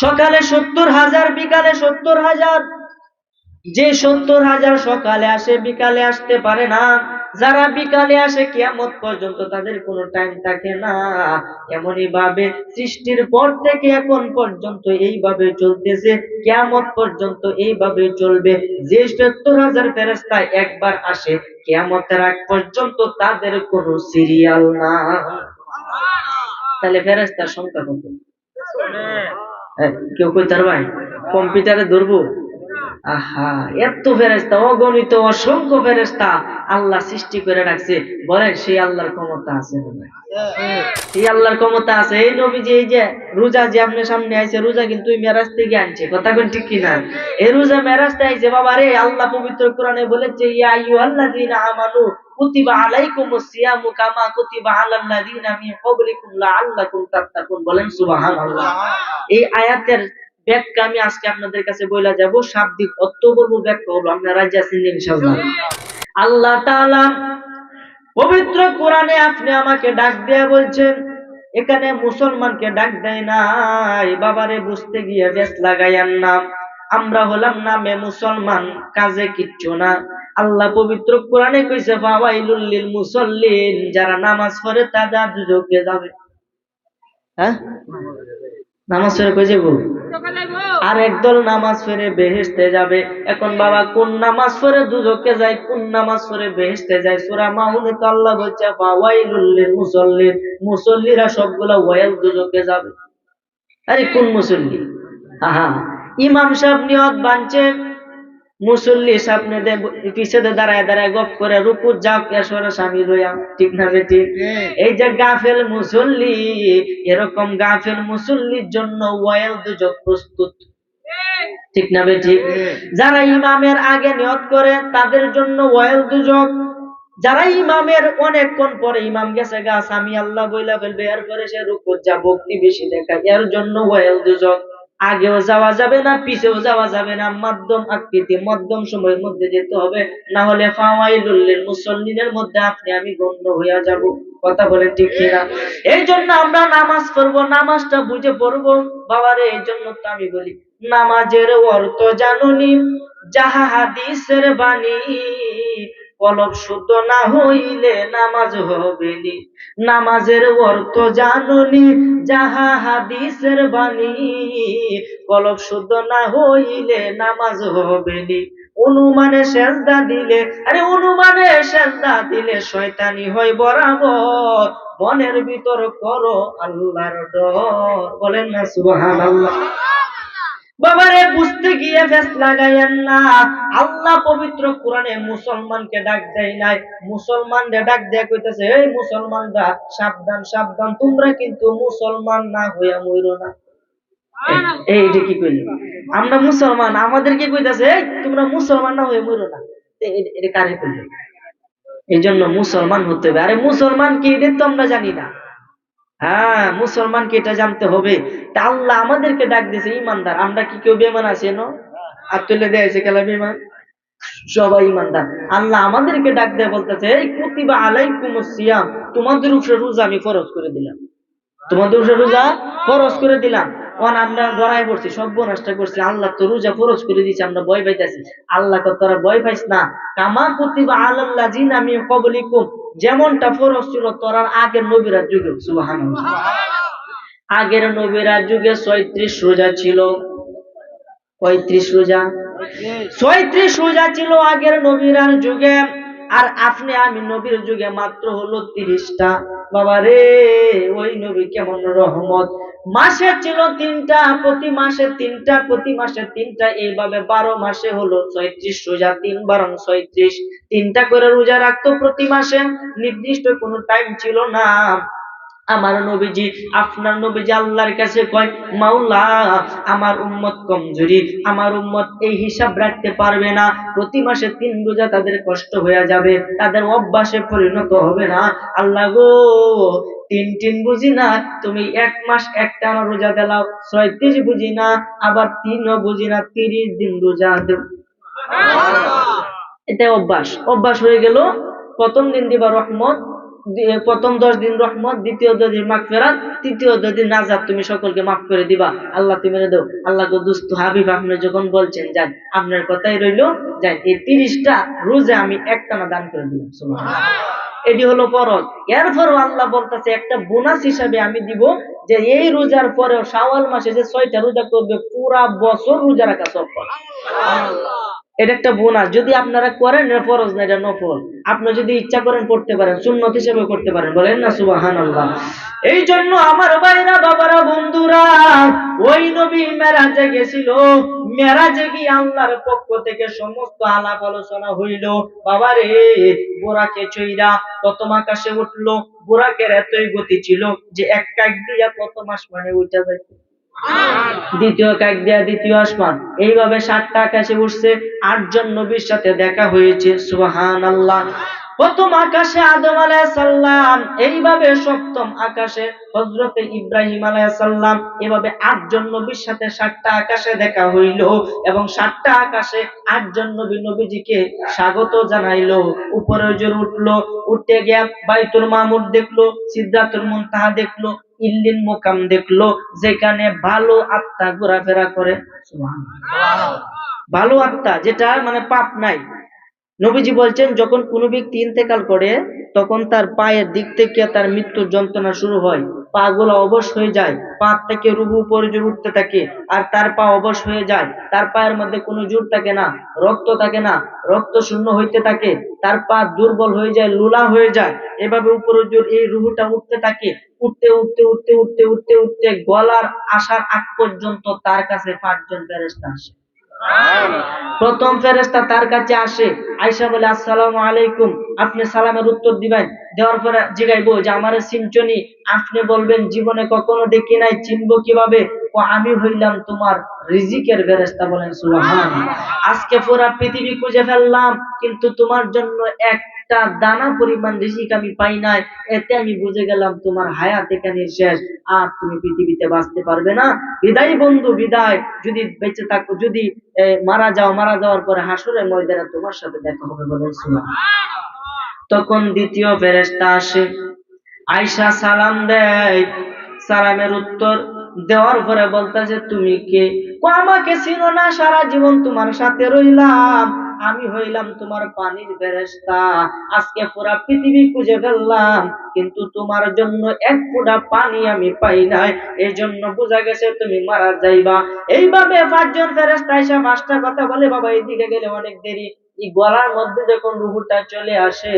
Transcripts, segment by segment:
সকালে সত্তর হাজার, বিকালে সত্তর হাজার। যে সত্তর হাজার সকালে আসে, বিকালে আসতে পারে না। যারা বিকালে আসে, কিয়ামত পর্যন্ত তাদের কোনো টাইম থাকে না। এমনই ভাবে সৃষ্টির পর থেকে এখন পর্যন্ত এইভাবে চলতেছে। কিয়ামত পর্যন্ত এইভাবে চলবে। যে সত্তর হাজার ফেরেস্তা একবার আসে, কিয়ামতের আগ পর্যন্ত তাদের কোনো সিরিয়াল না। তাহলে ফেরেস্তার সংখ্যা কত? কেউ কই তার ভাই? কম্পিউটারে ধরবো? আহা, এত ফেরেস্তা অগণিত, অসংখ্য ফেরেস্তা আল্লাহ সৃষ্টি করে রাখছে। বলেন, সেই আল্লাহর ক্ষমতা আছে এই আল্লাহর ক্ষমতা আছে। এই নবী যে এই যে রোজা যে আপনার সামনে আইছে, রোজা কিন্তু মেরাজ থেকে আনছে। কথা কোন ঠিক কিনা? এই রোজা মেরাজ থেকে আইছে বাবা রে আল্লাহ পবিত্র কোরআনে বলেছে, ইয়া আইয়ুহাল্লাযীনা আমানু আল্লাহ তাআলা পবিত্র কোরআনে আপনি আমাকে ডাক দেয়া বলছেন, এখানে মুসলমানকে ডাক দেয় নাই। বাবারে বুঝতে গিয়ে বেশ লাগাইয়ার নাম। আমরা হলাম নামে মুসলমান, কাজে কিচ্ছু না। আল্লাহ পবিত্র কোরআনে কইছে ফাওয়াইলুল লিল মুসাল্লিন যারা নামাজ পড়ে তারা দুজকে যাবে। হ্যাঁ? নামাজ পড়ে কই যাব। আর একদল নামাজ পড়ে বেহেশতে যাবে। এখন বাবা কোন নামাজ পড়ে দুজকে যায় কোন নামাজ পড়ে বেহেশতে যায়? সূরা মাউনে তো আল্লাহ বলছে ফাওয়াইলুল লিল মুসাল্লিন মুসল্লিরা সবগুলা ওয়াইল দুজকে যাবে। আরে কোন মুসল্লি? আহা ইমাম সাহেব নিয়ত বানছে। মুসল্লি সামনে পিছনে দাঁড়ায় দাঁড়ায় গপ করে রুকু যাও কেশর স্বামী রইয়া ঠিক না বেটি এই যে গাফেল মুসল্লি এরকম গাফেল মুসল্লির জন্য ওয়াইল দুজক প্রস্তুত। ঠিক না বেটি যারা ইমামের আগে নিয়ত করে তাদের জন্য ওয়াইল দুজক। যারা ইমামের অনেকক্ষণ পরে ইমাম গেছে গা স্বামী আল্লাহ বইলা ফেলবে। এরপরে সে রুকু যা ভক্তি বেশি দেখায়। এর জন্য ওয়াইল দুজক। আগেও যাওয়া যাবে না, পিছেও যাওয়া যাবে না। মাধ্যম আকৃতি মধ্যম সময়ের মধ্যে যেতে হবে। না হলে ফাওয়াইলুল মুসল্লিনের মধ্যে আপনি, আমি গণ্য হইয়া যাব। কথা বলেন ঠিক কিনা? এই জন্য আমরা নামাজ পড়ব, নামাজটা বুঝে পড়ব। বাবারে এই জন্য তো আমি বলি, নামাজের অর্থ জানুনি, যাহা হাদিসের বাণী কলব শুদ্ধ না হইলে নামাজ হবে নি। নামাজের অর্থ জানুনি, যাহা হাদিসের বাণী। কলব শুদ্ধ না হইলে নামাজ হবে নি। অনুমানে সেজদা দিলে, আরে অনুমানে সেজদা দিলে শয়তানি হয় বরাবর। মনের ভিতর করো আল্লাহর ডর। বলেন না, সুবহানাল্লাহ। বাবারে, বুঝতে গিয়ে ফেস লাগাইয়েন না। আল্লাহ পবিত্র কোরআনে মুসলমানকে ডাক দেয় নাই। মুসলমানদের ডাক দেয়া কইতেছে, এই মুসলমানরা, সাবধান সাবধান, তোমরা কিন্তু মুসলমান না হইয়া মইরো না। কি আমরা মুসলমান, আমাদের কি কইতাছে তোমরা মুসলমান না হয়ে মইরো না। এটা কারে কইলি এই জন্য মুসলমান হতে হবে। আরে, মুসলমান কি এটা তো আমরা জানি না। হ্যাঁ মুসলমানকে এটা জানতে হবে। তা আল্লাহ আমাদেরকে ডাক দিয়েছে, ইমানদার, আমরা কি কেউ বেমান আছি ন আর তুলে দিয়েছে খেলা বেমান সবাই ইমানদার। আল্লাহ আমাদেরকে ডাক দেয় বলতেছে, এই কুতিবা আলাইকুম সিয়াম, তোমাদের উপরে রোজা আমি ফরজ করে দিলাম। তোমাদের উপরে রোজা ফরজ করে দিলাম। অন, আমরা গড়াই পড়ছি, সব নষ্ট করছি। আল্লাহ তো রোজা ফরজ করে দিয়েছে, আমরা ভয় পাইতেছি। আল্লাহ তোরা ভয় পাইস না। কামা কুতিবা আলাল্লাহ জিন আমি কবলিকুম যেমনটা ফরজ ছিল তোরার আগের নবীরা যুগে সুবাহান আগের নবীরা যুগে ছয়ত্রিশ রোজা ছিল। পঁয়ত্রিশ রোজা। ছয়ত্রিশ রোজা ছিল আগের নবীরার যুগে আর আপনি আমি নবীর যুগে মাত্র হলো তিরিশটা। বাবা রে ওই নবী কেমন রহমত। মাসে ছিল তিনটা, প্রতি মাসে তিনটা, প্রতি মাসে তিনটা, এইভাবে বারো মাসে হলো ছয়ত্রিশ রোজা, তিন বারং ছয়ত্রিশ। তিনটা করে রোজা রাখতো প্রতি মাসে, নির্দিষ্ট কোনো টাইম ছিল না। আমার নবীজি, আপনার নবীজি আল্লাহর কাছে কয়, মাওলা, আমার উম্মত কমজোরি, আমার উম্মত এই হিসাব রাখতে পারবে না। প্রতি মাসে তিন রোজা তাদের কষ্ট হয়ে যাবে, তাদের অভ্যাসে পরিণত হবে না। আল্লাহ গো তিন তিন বুঝি না তুমি এক মাস একটা রোজা দিলাও ছয়ত্রিশ বুঝি না আবার তিনও বুঝি না তিরিশ দিন রোজা দেব। এটা অভ্যাস। অভ্যাস হয়ে গেল প্রথম দিন দিবা রহমত প্রথম দশ দিন রহমত দ্বিতীয় দশ দিন মাগফিরাত তৃতীয় দশ দিন নাজাত তুমি সকলকে মাফ করে দিবা। আল্লাহ তুমি দাও। আল্লাহ গো দুস্থ হাবিব আপনি যখন বলছেন যান আপনার কথাই রইল যান এই তিরিশটা রোজে আমি একটানা দান করে দিলাম। এটি হলো ফরজ। এরপরও আল্লাহ বলতেছে একটা বোনাস হিসাবে আমি দিব যে এই রোজার পরেও শাওয়াল মাসে যে ছয়টা রোজা করবে পুরা বছর রোজা রাখা সব এটা একটা বোনাস যদি আপনারা করেন এটা ফরজ না এটা নফল। আপনি যদি ইচ্ছা করেন করতে পারেন সুন্নত হিসেবে করতে পারেন বলেন না সুবাহান এই জন্য আমার ভাইরা, বাবারা, বন্ধুরা, ওই নবী মেরাজে গেছিল। মেরাজে গিয়ে আল্লাহর পক্ষ থেকে সমস্ত আলাপ আলোচনা হইল। বাবারে বোরাকে চইরা প্রথম আকাশে উঠল। বোরাকের এতই গতি ছিল যে এক কাক দিয়া কত মাস মানে উঠা যাইত দ্বিতীয় কাক দিয়া দ্বিতীয় আসমান। এইভাবে সাতটা আকাশে উঠছে। আটজন নবীর সাথে দেখা হয়েছে। সুহান আল্লাহ প্রথম আকাশে আদম আলাইসাল্লাম এইভাবে সপ্তম আকাশে হজরতে ইব্রাহিম আলাইসাল্লাম এভাবে আটজন নবীর সাথে সাতটা আকাশে দেখা হইল এবং সাতটা আকাশে আটজন নবী নবীজিকে স্বাগত জানাইলো। উপরে জোর উঠল উঠতে গিয়া বাইতুল মামুর দেখল সিদ্ধাতুল মুনতাহা দেখল ইল্লিন মোকাম দেখল, যেখানে ভালো আত্মা ঘোরাফেরা করে। ভালো আত্মা যেটা মানে পাপ নাই। নবীজি বলছেন, যখন কোনো ব্যক্তি ইন্তেকাল করে, তখন তার পায়ের দিক থেকে তার মৃত্যুর যন্ত্রণা শুরু হয়। পা গুলো অবশ হয়ে যায় পা থেকে রুহু উপরে জোর উঠতে থাকে, আর তার পা অবশ হয়ে যায়। তার পায়ের মধ্যে কোনো জোর থাকে না, রক্ত থাকে না, রক্ত শূন্য হইতে থাকে। তার পা দুর্বল হয়ে যায়, লোলা হয়ে যায়। এভাবে উপরে জোর এই রুহুটা উঠতে থাকে। উঠতে উঠতে উঠতে উঠতে উঠতে উঠতে গলার আসার আগ পর্যন্ত তার কাছে পাঁচজন ফেরেস্তা আসে। প্রথম ফেরেস্তা তার কাছে আসে আয়সা বলে, আসসালামু আলাইকুম, আপনি সালামের উত্তর দিবেন? দেওয়ার পরে জিগাইবো যে আমার সিনচনি আপনি বলবেন, জীবনে কখনো দেখি নাই, চিনবো কীভাবে? ও আমি হইলাম তোমার রিজিকের বেরেস্তা বলেন সুবহান আজকে পুরা পৃথিবী খুঁজে ফেললাম, কিন্তু তোমার জন্য একটা দানা পরিমাণ রিজিক আমি পাই নাই, এতে আমি বুঝে গেলাম তোমার হায়াত এখানে শেষ, আর তুমি পৃথিবীতে বাঁচতে পারবে না। বিদায় বন্ধু, বিদায়। যদি বেঁচে থাকো, যদি মারা যাও, মারা যাওয়ার পরে হাসরের ময়দানে তোমার সাথে দেখা হবে বলে তখন দ্বিতীয় ফেরেশতা আসে আয়সা সালাম দেয়, সালামের উত্তর দেওয়ার পরে বলতেছে তুমি কে? আমাকে চিনো না, সারা জীবন তোমার সাথে রইলাম। আমি হইলাম তোমার পানির ফেরেশতা আজকে পুরা পৃথিবী খুঁজে ফেললাম। কিন্তু তোমার জন্য এক ফোঁটা পানি আমি পাই নাই। এই জন্য বোঝা গেছে তুমি মারা যাইবা। এইভাবে পাঁচজন ফেরেশতা এসে পাঁচটা কথা বলে, বাবা এইদিকে গেলে অনেক দেরি। গলার মধ্যে যখন রুহুটা চলে আসে,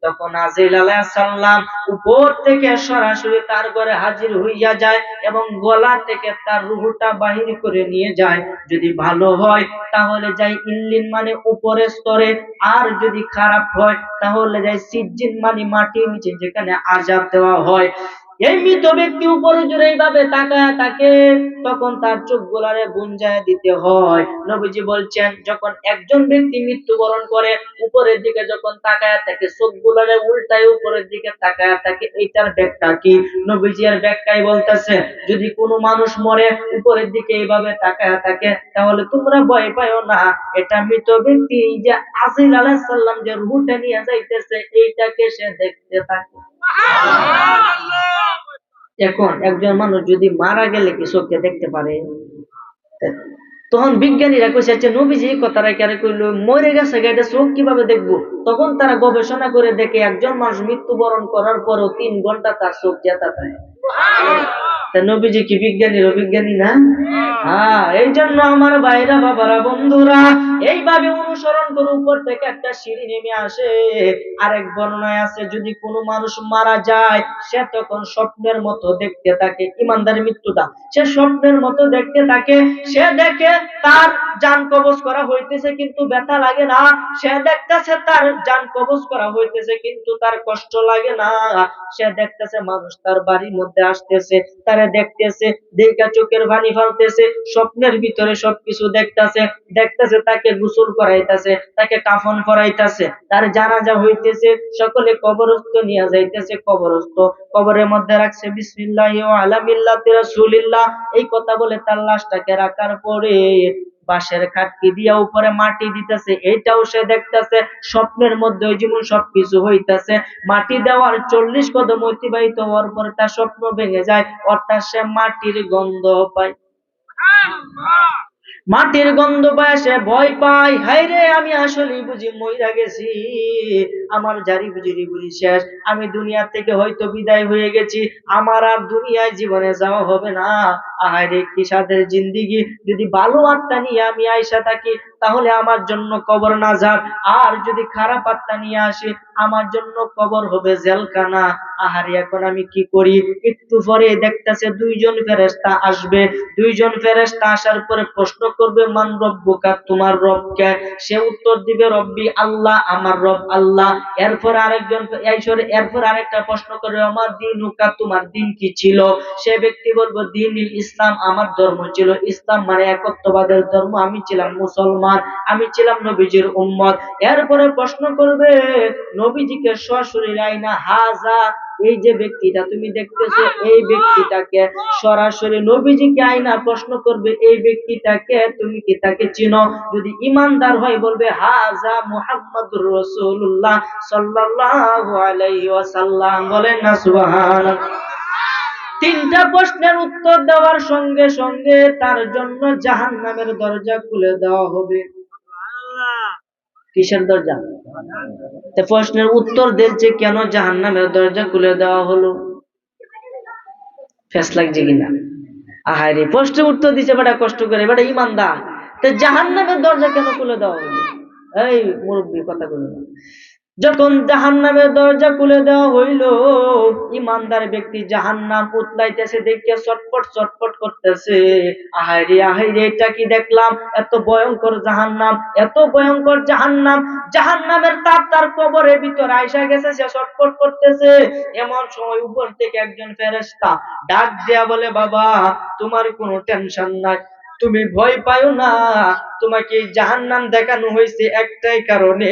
তখন আজিল আলাইসাল্লাম উপর থেকে সরাসরি তার ঘরে হাজির হইয়া যায় এবং গলা থেকে তার রুহুটা বাহির করে নিয়ে যায়। যদি ভালো হয়, তাহলে যাই ইল্লিন মানে উপরের স্তরে, আর যদি খারাপ হয়, তাহলে যাই সিজ্জিন মানে মাটির নিচে, যেখানে আজাব দেওয়া হয়। এই মৃত ব্যক্তি উপরে জুড়ে এইভাবে তাকায়, তাকে তখন তার চোখ গোলারে বুঞ্জায় দিতে হয়। নবীজি বলছেন, যখন একজন ব্যক্তি মৃত্যুবরণ করে, উপরের দিকে যখন তাকায়, তাকে চোখ গোলারে উল্টায় উপরের দিকে তাকায়, তাকে এইটার ব্যাখ্যা কি? নবীজি এর ব্যাখ্যায় বলতেছে, যদি কোনো মানুষ মরে, উপরের দিকে এইভাবে তাকায় থাকে, তাহলে তোমরা ভয় পাইও না। এটা মৃত ব্যক্তি যে আজিল আলাইহিস সালাম যে রুহটা নিয়ে যাইতেছে, এইটাকে সে দেখতে থাকে। এখন একজন মানুষ যদি মারা গেলে কি চোখে দেখতে পারে? তখন বিজ্ঞানীরা কইছে আচ্ছা নবীজি কথাটা কেন করল মরে গেছে এটা চোখ কীভাবে দেখব? তখন তারা গবেষণা করে দেখে একজন মানুষ মৃত্যুবরণ করার পরও তিন ঘণ্টা তার চোখ জেতা থাকে নবীজি কি বিজ্ঞানী অবিজ্ঞানী না? হ্যাঁ এই জন্য আমার বাবারা, বন্ধুরা, এইভাবে অনুসরণ করে উপর থেকে একটা সিঁড়ি নেমে আসে। আরেক বর্ণনায় আছে, যদি কোনো মানুষ মারা যায়, সে তখন স্বপ্নের মতো দেখতে থাকে ইমানদারের মৃত্যুটা সে স্বপ্নের মতো দেখতে থাকে, সে দেখে তার যান কবজ করা হইতেছে কিন্তু ব্যথা লাগে না। সে দেখতেছে তার যান কবজ করা হইতেছে কিন্তু তার কষ্ট লাগে না। সে দেখতেছে মানুষ তার বাড়ির মধ্যে আসতেছে, তারে দেখতেছে, দেখা চোখের পানি ফালতেছে, স্বপ্নের ভিতরে সবকিছু দেখতেছে দেখতেছে তাকে গোসল করাইতেছে, তাকে কাফন করাইতেছে তার জানাজা হইতেছে, সকলে কবরস্থ নিয়ে যাইতেছে কবরস্থ। কবরের মধ্যে রাখছে, বিসমিল্লাহ আলা মিল্লাতি রাসূলিল্লাহ। এই কথা বলে তার লাশটাকে রাখার পরে বাঁশের খাটকি দিয়া উপরে মাটি দিতেছে, এটাও সে দেখতেছে, স্বপ্নের মধ্যে ওই জীবন সবকিছু হইতাছে, মাটি দেওয়ার চল্লিশ কদম অতিবাহিত হওয়ার পরে তার স্বপ্ন ভেঙে যায়, অর্থাৎ সে মাটির গন্ধ পায়। মাটির গন্ধ পায়, সে ভয় পায়। হাই রে, আমি আসলে বুঝি মইরা গেছি। আমার জারি বুঝি বুঝি শেষ। আমি দুনিয়ার থেকে হয়তো বিদায় হয়ে গেছি। আমার আর দুনিয়ায় জীবনে যাওয়া হবে না। আহারে কি সাদের জিন্দিগি। যদি ভালো আত্মা নিয়ে আমি আইসা থাকি তাহলে আমার জন্য কবর না, যাক। আর যদি খারাপ আত্মা নিয়ে আসি, আমার জন্য কবর হবে জেলখানা। আহারে, এখন আমি কি করি? একটু পরে দেখতেছে দুইজন ফেরেস্তা আসবে। দুইজন ফেরেস্তা আসার পরে প্রশ্ন করবে, মান রব্বুকা, তোমার রবকে সে উত্তর দিবে, রব্বি আল্লাহ, আমার রব আল্লাহ। এরপর আরেকজন এরপর আরেকটা প্রশ্ন করবে, আমার দিন উকা তোমার দিন কি ছিল? সে ব্যক্তি বলব দিন ইসলাম আমার ধর্ম ছিল। ইসলাম মানে একত্ববাদের ধর্ম, আমি ছিলাম মুসলমান। আমি ছিলাম নবীজির উম্মত। এরপরে প্রশ্ন করবে, নবীজিকে সরাসরি আইনা হাজা, এই যে ব্যক্তিটা তুমি দেখতেছো, এই ব্যক্তিটাকে সরাসরি নবীজিকে আইনা প্রশ্ন করবে, এই ব্যক্তিটাকে তুমি কি তাকে চিনো? যদি ইমানদার হয় বলবে, হাজা মুহাম্মাদুর রাসূলুল্লাহ সাল্লাল্লাহু আলাইহি ওয়াসাল্লাম। বলেন না, সুবহানাল্লাহ। তিনটা প্রশ্নের উত্তর দেওয়ার সঙ্গে সঙ্গে তার জন্য জাহান্নামের দরজা খুলে দেওয়া হবে। কিসের দরজা? প্রশ্নের উত্তর দিচ্ছে কেন জাহান্নামের দরজা খুলে দেওয়া হলো। ফেস লাগছে কিনা? আহারে, প্রশ্নের উত্তর দিছে বেটা, কষ্ট করে, বেটা ইমানদার। তা জাহান্নামের দরজা কেন খুলে দেওয়া হলো? এই মুরব্বী, কথা বলো যখন জাহান্নামের দরজা খুলে দেওয়া হইল, ইমানদার ব্যক্তি জাহান্নাম উতলাইতেছে, দেখে চটপট চটপট করতেছে। আহাইরে আহাইরে, এটা কি দেখলাম? এত ভয়ঙ্কর জাহান্নাম, এত ভয়ঙ্কর জাহান জাহান্নাম। জাহান্নামের তাপ তার কবরের ভিতর আইসা গেছে, সে চটপট করতেছে। এমন সময় উপর থেকে একজন ফেরেস্তা ডাক দেয়া বলে, বাবা, তোমার কোনো টেনশন নাই, তুমি ভয় পাও না। তোমাকে জাহান্নাম দেখানো হয়েছে একটাই কারণে।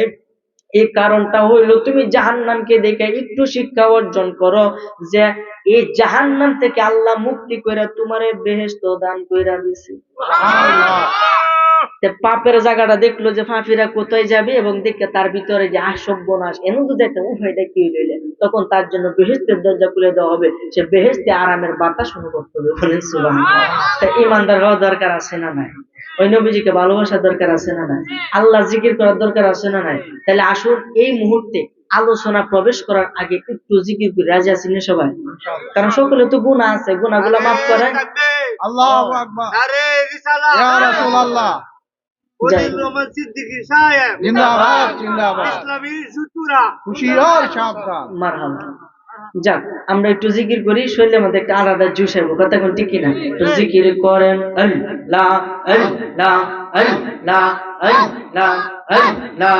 এই কারণটা হইল তুমি জাহান্নামকে দেখে একটু শিক্ষা অর্জন করো যে এই জাহান্নাম থেকে আল্লাহ মুক্তি করে তোমারে বেহেস্ত দান কইরা দিছে। তে পাপের জায়গাটা দেখল যে পাপিরা কোথায় যাবে এবং দেখে তার ভিতরে যে আসব্য নাশ এমন যদি একটা উভয়টা কি লইলে তখন তার জন্য বেহেস্তের দরজা খুলে দেওয়া হবে। সে বেহেস্তে আরামের বাতাস অনুভব করবে। বলেন সুবহানাল্লাহ। তা ইমানদার হওয়া দরকার আছে না নাই? ওই নবীজিকে ভালোবাসার দরকার আছে না নাই? আল্লাহ জিকির করার দরকার আছে না নাই? তাহলে আসুন এই মুহূর্তে আলোচনা প্রবেশ করার আগে একটু জিকির করে। রাজি আছি না সবাই? কারণ সকলে তো গুণা আছে গুণাগুলো মাফ করেন। আল্লাহু ইয়া জিন্দাবাদ জিন্দাবাদ। ইসলামী সুতুরা। খুশি সাবধান। মারহাবা। যাক আমরা একটু জিকির করি শরীরে আমাদের একটা আলাদা জুস আসব কথা কোন ঠিক না তো জিকির করেন আল্লাহ আল্লাহ আল্লাহ আল্লাহ আল্লাহ